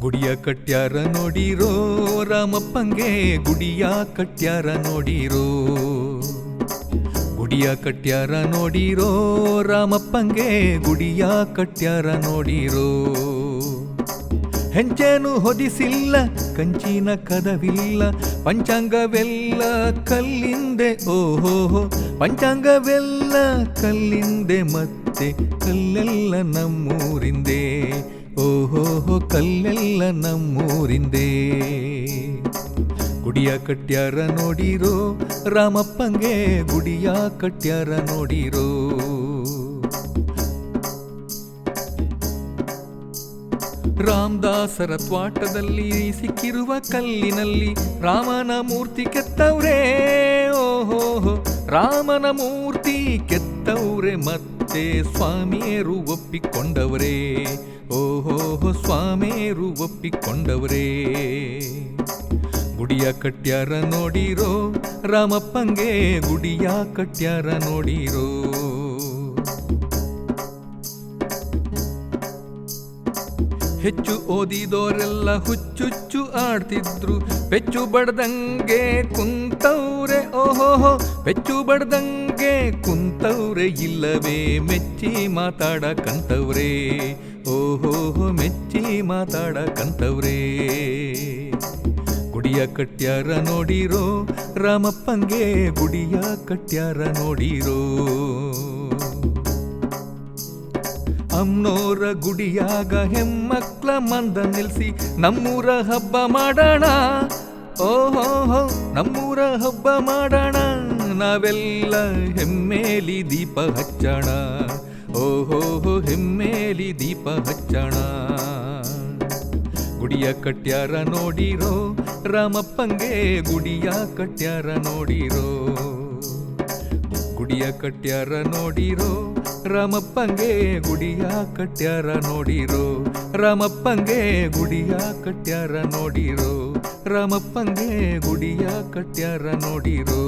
ಗುಡಿಯ ಕಟ್ಯಾರ ನೋಡಿರೋ, ರಾಮಪ್ಪಂಗೆ ಗುಡಿಯ ಕಟ್ಯಾರ ನೋಡಿರೋ. ಗುಡಿಯ ಕಟ್ಯಾರ ನೋಡಿರೋ, ರಾಮಪ್ಪಂಗೆ ಗುಡಿಯ ಕಟ್ಯಾರ ನೋಡಿರೋ. ಹೆಂಚೇನು ಹೊದಿಸಿಲ್ಲ, ಕಂಚಿನ ಕದವಿಲ್ಲ, ಪಂಚಾಂಗವೆಲ್ಲ ಕಲ್ಲಿಂದೆ, ಓಹೋ ಪಂಚಾಂಗವೆಲ್ಲ ಕಲ್ಲಿಂದೆ, ಮತ್ತೆ ಕಲ್ಲೆಲ್ಲ ನಮ್ಮೂರಿಂದೆ. ಓಹೋ ಕಲ್ಲೆಲ್ಲ ನಮ್ಮೂರಿಂದೆ. ಗುಡಿಯ ಕಟ್ಟ್ಯಾರ ನೋಡಿರೋ, ರಾಮಪ್ಪಂಗೆ ಗುಡಿಯ ಕಟ್ಟ್ಯಾರ ನೋಡಿರೋ. ರಾಮದಾಸರ ತ್ವಾಟದಲ್ಲಿ ಸಿಕ್ಕಿರುವ ಕಲ್ಲಿನಲ್ಲಿ ರಾಮನ ಮೂರ್ತಿ ಕೆತ್ತವ್ರೆ. ಓಹೋಹೋ, ರಾಮನ ಮೂರ್ತಿ ಕೆತ್ತವ್ರೆ ಮತ್ತೆ. ಸ್ವಾಮಿಯರು ಒಪ್ಪಿಕೊಂಡವರೇ. ಓಹೋಹೋ ಸ್ವಾಮಿಯರು ಒಪ್ಪಿಕೊಂಡವರೇ. ಗುಡಿಯ ಕಟ್ಯಾರ ನೋಡಿರೋ, ರಾಮಪ್ಪಂಗೆ ಗುಡಿಯ ಕಟ್ಯಾರ ನೋಡಿರೋ. ಹೆಚ್ಚು ಓದಿದೋರೆಲ್ಲ ಹುಚ್ಚುಚ್ಚು ಆಡ್ತಿದ್ರು ಹೆಚ್ಚು ಬಡ್ದಂಗೆ ಕುಂತವ್ರೆ. ಓಹೋಹೋ ಪೆಚ್ಚು ಬಡ್ದಂಗೆ ಕುಂತವ್ರೆ, ಇಲ್ಲವೇ ಮೆಚ್ಚಿ ಮಾತಾಡ ಕಂತವ್ರೆ. ಓಹೋಹೋ, ಮೆಚ್ಚಿ ಮಾತಾಡ ಕಂತವ್ರೆ. ಗುಡಿಯ ಕಟ್ಯಾರ ನೋಡಿರೋ, ರಾಮಪ್ಪಂಗೆ ಗುಡಿಯ ಕಟ್ಯಾರ ನೋಡಿರೋ. ಅಮ್ನೋರ ಗುಡಿಯಾಗ ಹೆಮ್ಮಕ್ಳ ಮಂದ ನಿಲ್ಸಿ, ನಮ್ಮೂರ ಹಬ್ಬ ಮಾಡೋಣ. ಓಹೋ ನಮ್ಮೂರ ಹಬ್ಬ ಮಾಡೋಣ. ನಾವೆಲ್ಲ ಹೆಮ್ಮೇಲಿ ದೀಪ ಹಚ್ಚಣ. ಓಹೋ ಹೆಮ್ಮೇಲಿ ದೀಪ ಹಚ್ಚಣ. ಗುಡಿಯ ಕಟ್ಯಾರ ನೋಡಿರೋ, ರಾಮಪ್ಪಂಗೆ ಗುಡಿಯ ಕಟ್ಯಾರ ನೋಡಿರೋ. ಗುಡಿಯ ಕಟ್ಯಾರ ನೋಡಿರೋ, ರಾಮಪ್ಪಂಗೆ ಗುಡಿಯ ಕಟ್ಯಾರ ನೋಡಿರೋ. ರಾಮಪ್ಪಂಗೆ ಗುಡಿಯ ಕಟ್ಯಾರ ನೋಡಿರೋ. ರಾಮಪ್ಪಂಗೆ ಗುಡಿಯ ಕಟ್ಯಾರ ನೋಡಿರೋ.